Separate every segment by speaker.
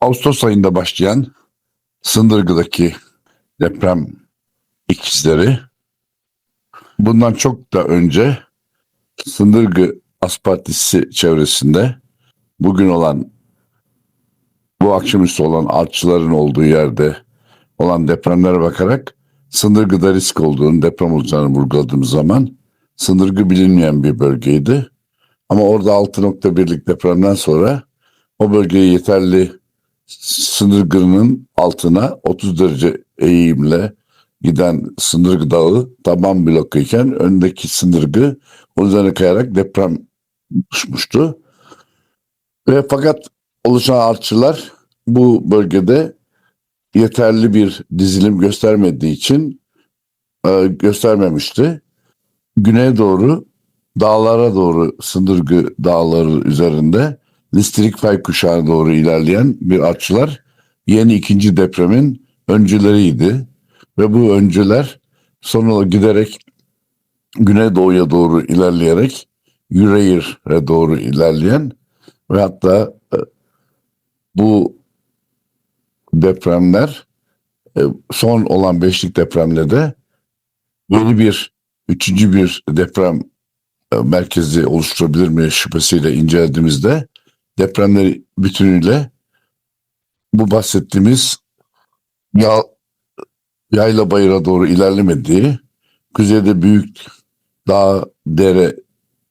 Speaker 1: Ağustos ayında başlayan Sındırgı'daki deprem ikizleri bundan çok da önce Sındırgı Aspartisi çevresinde bugün olan bu akşamüstü olan artçıların olduğu yerde olan depremlere bakarak Sındırgı'da risk olduğunu deprem olacağını vurguladığımız zaman Sındırgı bilinmeyen bir bölgeydi. Ama orada 6.1'lik depremden sonra o bölgeye yeterli sındırgının altına 30 derece eğimle giden sındırgı dağı taban blokuyken öndeki sındırgı o üzerine kayarak deprem oluşmuştu. Ve fakat oluşan artçılar bu bölgede yeterli bir dizilim göstermediği için e, göstermemişti. Güneye doğru dağlara doğru Sındırgı dağları üzerinde listrik fay kuşağına doğru ilerleyen bir artçılar yeni ikinci depremin öncüleriydi. Ve bu öncüler sonra giderek güneydoğuya doğru ilerleyerek Yüreğir'e doğru ilerleyen ve hatta e, bu depremler e, son olan beşlik depremle de yeni bir üçüncü bir deprem e, merkezi oluşturabilir mi şüphesiyle incelediğimizde depremleri bütünüyle bu bahsettiğimiz ya, yayla bayıra doğru ilerlemediği kuzeyde büyük dağ dere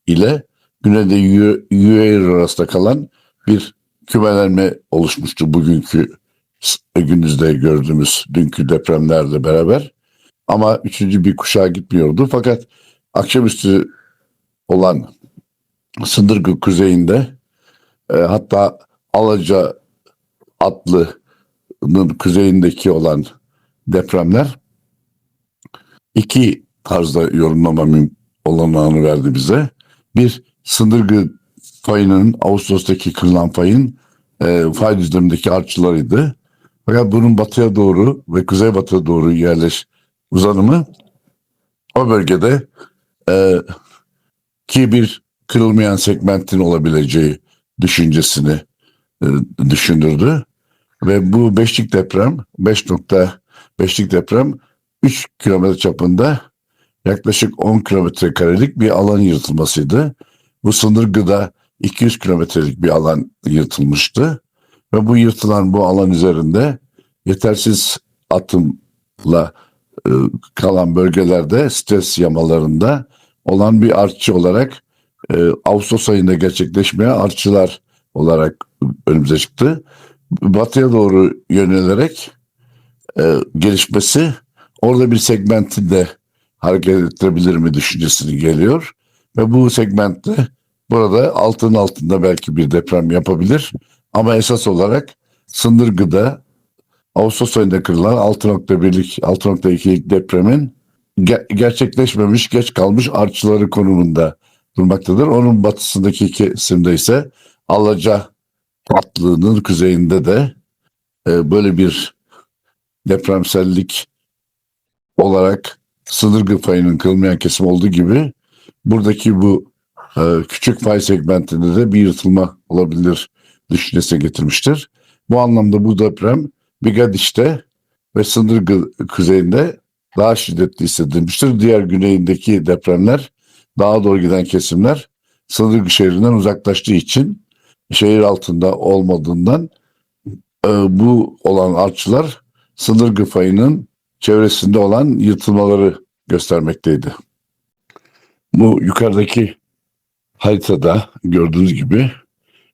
Speaker 1: ile güneyde Yüeyir arasında kalan bir kümelenme oluşmuştu bugünkü s- gündüzde gördüğümüz dünkü depremlerle beraber. Ama üçüncü bir kuşağa gitmiyordu. Fakat akşamüstü olan Sındırgı kuzeyinde e, hatta Alaca adlının kuzeyindeki olan depremler iki tarzda yorumlama olanağını verdi bize. Bir Sındırgı fayının Ağustos'taki kırılan fayın e, fay düzlemindeki artçılarıydı. Fakat bunun batıya doğru ve kuzeybatıya doğru yerleş uzanımı o bölgede e, ki bir kırılmayan segmentin olabileceği düşüncesini e, düşündürdü. Ve bu beşlik deprem, 5.5'lik deprem 3 kilometre çapında yaklaşık 10 kilometre karelik bir alan yırtılmasıydı. Bu sındırgıda 200 kilometrelik bir alan yırtılmıştı. Ve bu yırtılan bu alan üzerinde yetersiz atımla e, kalan bölgelerde stres yamalarında olan bir artçı olarak e, Ağustos ayında gerçekleşmeyen artçılar olarak önümüze çıktı. Batıya doğru yönelerek e, gelişmesi orada bir segmenti de hareket ettirebilir mi düşüncesini geliyor. Ve bu segmentte burada altın altında belki bir deprem yapabilir. Ama esas olarak Sındırgı'da Ağustos ayında kırılan 6.1'lik 6.2'lik depremin ge- gerçekleşmemiş geç kalmış artçıları konumunda durmaktadır. Onun batısındaki kesimde ise Alaca atlığının kuzeyinde de e, böyle bir depremsellik olarak sınırgı fayının kırılmayan kesim olduğu gibi buradaki bu e, küçük fay segmentinde de bir yırtılma olabilir düşüncesine getirmiştir. Bu anlamda bu deprem Bigadiş'te ve sınırgı kuzeyinde daha şiddetli hissedilmiştir. Diğer güneyindeki depremler daha doğru giden kesimler sınırgı şehrinden uzaklaştığı için şehir altında olmadığından e, bu olan artçılar sınırgı fayının çevresinde olan yırtılmaları göstermekteydi. Bu yukarıdaki haritada gördüğünüz gibi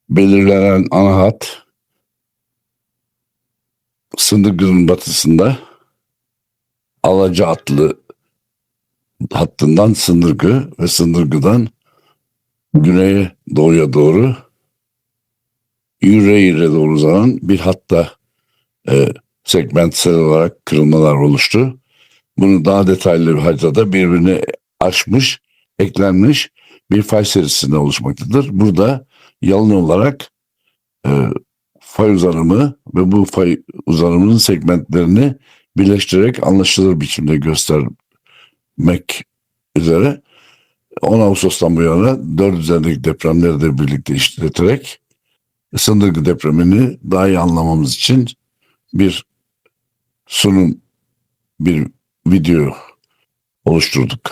Speaker 1: belirlenen ana hat Sındırgı'nın batısında Alaca atlı hattından Sındırgı ve Sındırgı'dan güneye doğuya doğru Yüreğir'e doğru uzanan bir hatta e, segmentsel olarak kırılmalar oluştu. Bunu daha detaylı bir haritada birbirine aşmış, eklenmiş bir fay serisinde oluşmaktadır. Burada yalın olarak e, fay uzanımı ve bu fay uzanımının segmentlerini birleştirerek anlaşılır biçimde Mek üzere 10 Ağustos'tan bu yana 4 üzerindeki depremleri de birlikte işleterek Sındırgı depremini daha iyi anlamamız için bir sunum, bir video oluşturduk.